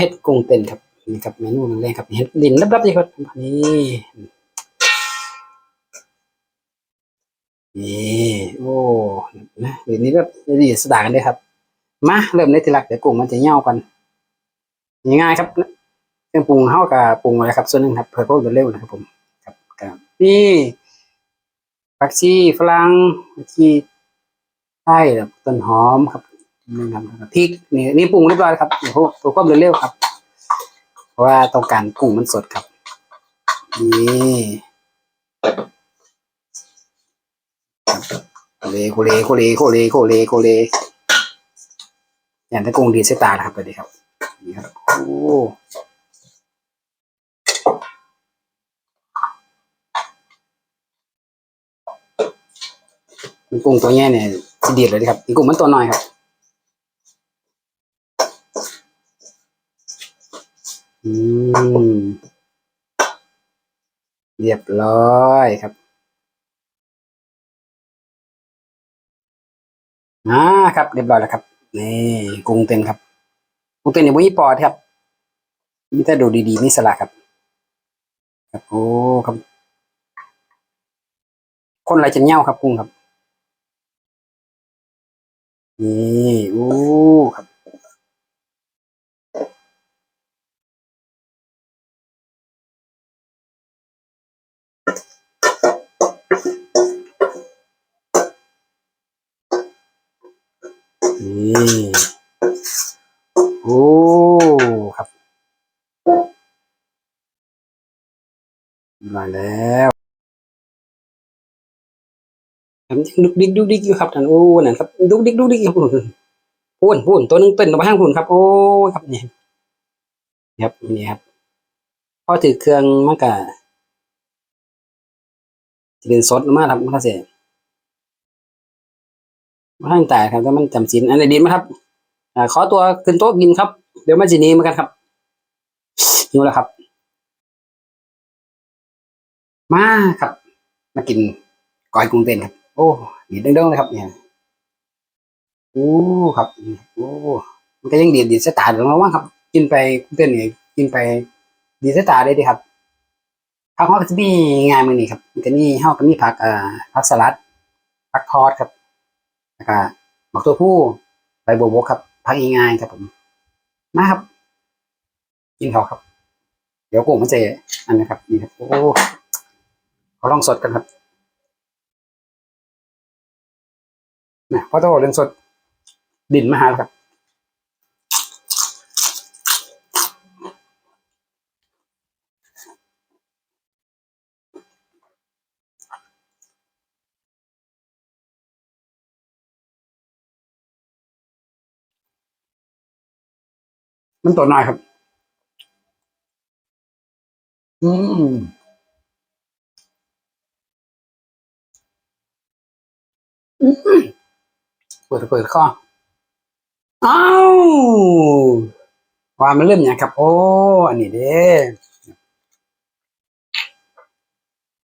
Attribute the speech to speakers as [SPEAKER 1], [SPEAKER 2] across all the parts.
[SPEAKER 1] เห็ดกุ้งเต้นครับนี่ครับเมนูแรกครับเห็ดดินรับๆนี่ครับนี่นี่โอ้นะเดี๋ยวนี้ก็ดีสดากันเลยครับมาเริ่มในทีหลักเดี๋ยวกุ้งมันจะเหี่ยวกันง่ายๆครับเครื่องปรุงเท่ากับปรุงอะไรครับ ส่วนหนึ่งครับเพื่อความเร็วนะครับ ผมครับครับนี่ผักชีฝรั่งผักชีไทยแบบต้นหอมครับ พริกนี่นี่ปรุงเรียบร้อยแล้วครับเดี๋ยวเพื่อความรวดเร็วๆครับ เพราะว่าต้องการกุ้งมันสดครับนี่โคเลโคเลโคเลโคเลโคเลโคเลอย่างถ้ากุ้งดีเสยตานะครับไปดีครับนี่ครับโอ้กุ้งตัวเนี้เนี่ยสิดีเลยครับนี่กุ้งมันตัวน้อยครับ อืม เรียบร้อยครับอ่าครับ เรียบร้อยแล้วครับ นี่กุ้งเต้นครับ กุ้งเต้นเนี่ยไม่มีปอดครับมีแต่ดูดีๆนี่สละครับ ครับโอ้ครับ คนไรจะเน่าครับกุ้งครับ นี่โอ้ครับ โอ้ครับมาแล้วครับยังดุกดิกดุกดิกอยู่ครับท่านโอ้นั่นครับดุกดิกดุกดิกอยู่พูนพูนพูนตัวนึงเต้นออกมาข้างพูนครับ โอ้ครับนี่ครับนี่ครับพอถือเครื่องมันก็จะเป็นสดมากครับมันก็เสีย มันข้างแต่ครับแต่มันจำสินอันไหนดีไหมครับอ่าขอตัวขึ้นโต๊ะกินครับ เดี๋ยวมาจีนี้มือนกันครับหิวแล้วครับ มาครับ มากินก้อยกุ้งเต้นครับ โอ้ดีดเด้งๆเลยครับ เนี่ยโอ้ครับโอ้มันก็ยังดีดดีดสตาร์ทของเราว่างครับ กินไปกุ้งเต้นนี่กินไปดีดสตาร์ได้ดีครับผักฮอกจะมีงานมือนี่ครับมันก็นี่เฮาก็มีผักอ่าผักสลัดผักทอดครับ แล้วก็หมกตัวผู้ใบบัวบกครับพักง่ายๆครับผม มาครับ กินเขาครับ เดี๋ยวกุ้งมันจะอันนะครับนี่ครับ โอ้เขาลองสดกันครับนะพอโตเรื่องสดดินมาหาครับ มันตัวน้อยครับอืมอืมเปิดเปิดข้ออ้าวว่ามันเริ่มอย่างครับ โอ้ อันนี้เด้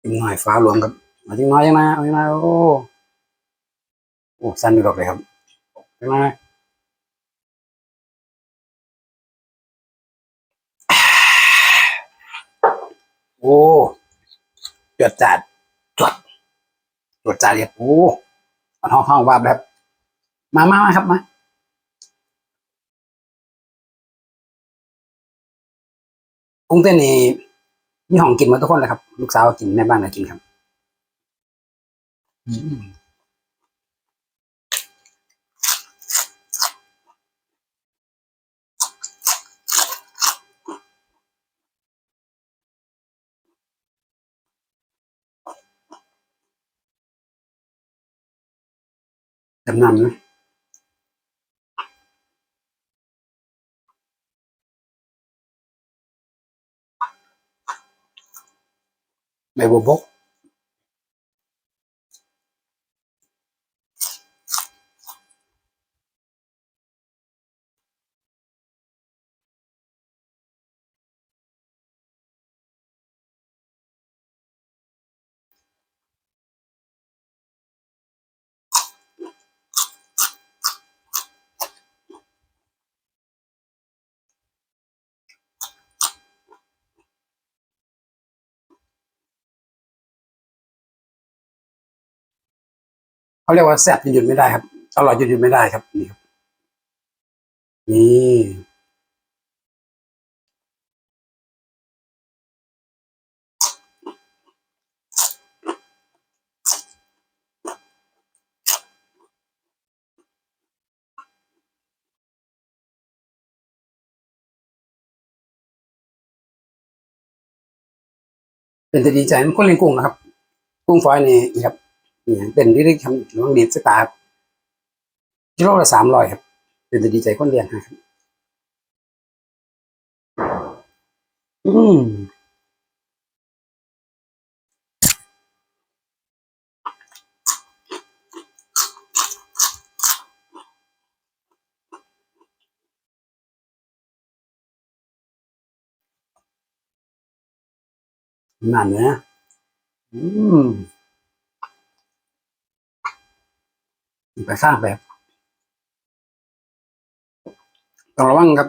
[SPEAKER 1] อีกหน่อยฟ้าหลวงครับมาจิ้งน้อยยังนะเอายังนะโอ้โอ้สั้นอยู่ดอกเลยครับยังไงโอ้ จวดจัดจวดจวดจัดเลยโอ้มันห้องห้องว่าแบบมามามาครับมากุ้งเต้นนี่มีห้องกินมาทุกคนเลยครับ ลูกสาวกินแม่บ้านก็กินครับ อืม จำนำนะไม่บวบก เขาเรียกว่าแซ่บจนหยุดไม่ได้ครับอร่อยจนหยุดไม่ได้ครับนี่ครับนี่เป็นจะดีใจมันคนเลี้ยงกุ้งนะครับ กุ้งฝอยนี่นะครับ เป็นที่ได้ทำลองดีดสตาร์กิโลละสามร้อยครับ เป็นจะดีใจคนเลี้ยนะครับ อืมนั่นนะอืม ไปข้างแบบต้องระวังครับ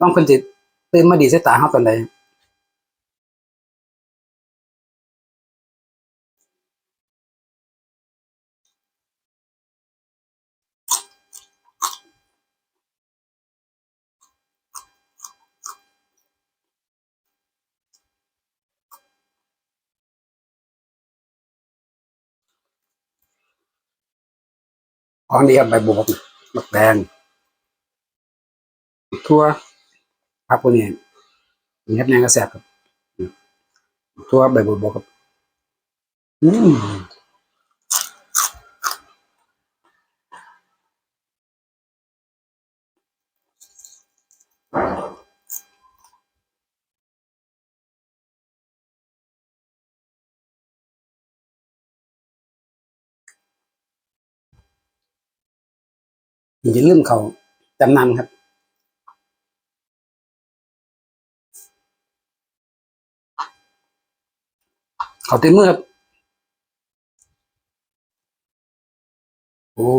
[SPEAKER 1] ต้องคนจิตตื่นมาดีเสียตาเขาตอนไหน องดีครับใบบวบกบักแดงทั่วผักพวกนี้มีเฮ็ดแนงกระแสครับทั่วใบบวบกครับอืม อย่าลืมเขาจำนำครับเขาเต็มมือครับโอ้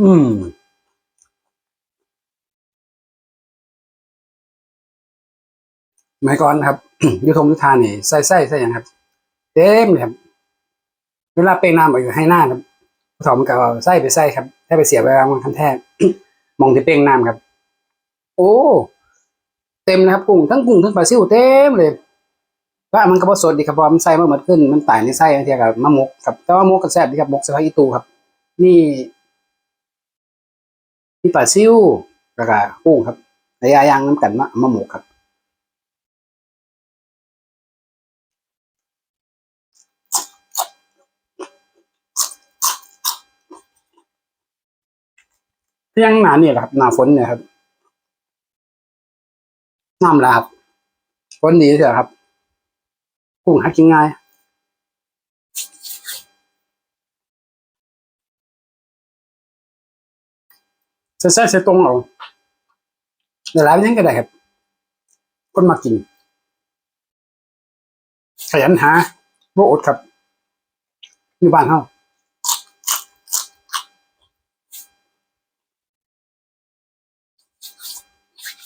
[SPEAKER 1] อืมสมัยก่อนครับ ยุทธงยุทธานี่ใส่ใส่ใส่หยังครับ เต็มเลยครับ เวลาเป้งน้ำออกอยู่ให้หน้าครับผู้ถอมันก็เอาใส่ไปใส่ครับใส่ไปเสียเวลามันคันแท้มองที่เป้งน้ำครับ โอ้เต็มนะครับกุ้งทั้งกุ้งทั้งปลาซิวเต็มเลยว่ามันก็บ่สดดีครับพราะว่ามันใส่มาหมดขึ้นมันตายในไส้บางทีกับมะมกครับแต่ว่ามกก็แซ่บดีครับมกสะพายอีตูครับ นี่ นี่ปลาซิวแล้วก็กุ้งครับระยะยางน้ำกันมะมะหมกครับเที่ยงหนาเนี่ยครับหนาฝนเนี่ยครับน้ำลาบฝนดีเถอะครับกุ้งหากินง่าย ใส่ใส่ใส่ตรงเอาเดี๋ยวร้านยังก็ได้ครับ คนมากิน ขยันหาโบอดครับอยู่บ้านเฮา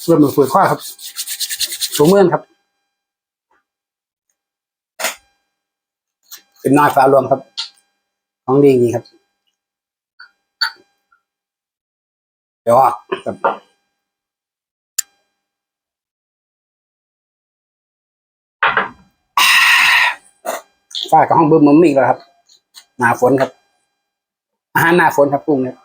[SPEAKER 1] เริ่มหนุนฝืดข้อครับสูงเมื่อนครับเป็นน้อยฟ้ารวมครับ ของดีจริงครับ เดี๋ยว ออกฝ้ากับห้องเบิ้มมันมีอีกแล้วครับ หนาฝนครับอาหารหน้าฝนครับกุ้งเนี่ย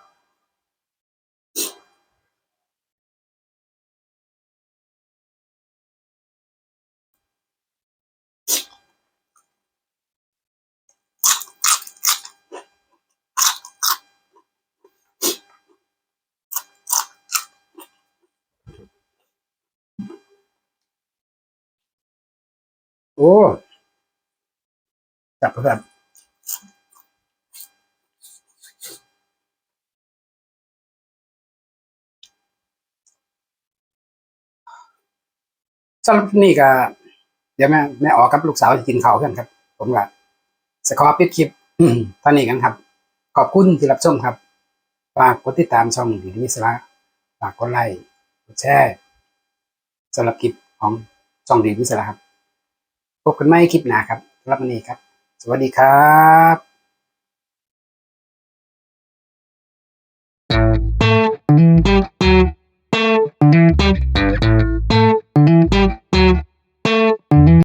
[SPEAKER 1] อ้จับเพื่อนสำหรับนี่ก็เดี๋ยวแม่แม่ออกกับลูกสาวจะกินข้าวกันครับ ผมว่าสขอปิดคลิปท่านี้กันครับ ขอบคุณที่รับชมครับฝากกดติดตามช่องดีดีสระฝากกดไลค์กดแชร์สำหรับคลิปของช่องดีดีสระครับ พบกันใหม่คลิปหน้าครับสำหรับวันนี้ครับ สวัสดีครับ